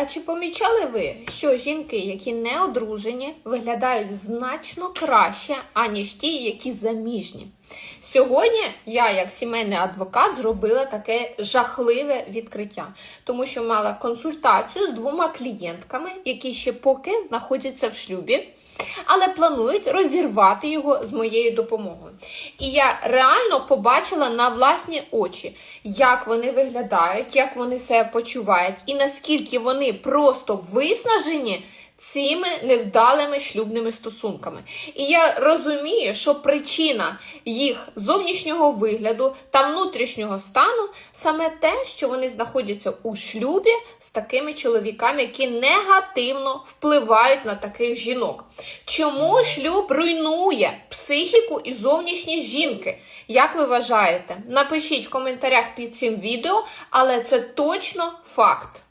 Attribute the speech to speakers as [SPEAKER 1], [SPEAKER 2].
[SPEAKER 1] А чи помічали ви, що жінки, які не одружені, виглядають значно краще, аніж ті, які заміжні? Сьогодні я, як сімейний адвокат, зробила таке жахливе відкриття, тому що мала консультацію з двома клієнтками, які ще поки знаходяться в шлюбі, але планують розірвати його з моєю допомогою. І я реально побачила на власні очі, як вони виглядають, як вони себе почувають, і наскільки вони просто виснажені цими невдалими шлюбними стосунками. І я розумію, що причина їх зовнішнього вигляду та внутрішнього стану саме те, що вони знаходяться у шлюбі з такими чоловіками, які негативно впливають на таких жінок. Чому шлюб руйнує психіку і зовнішність жінки? Як ви вважаєте? Напишіть в коментарях під цим відео, але це точно факт.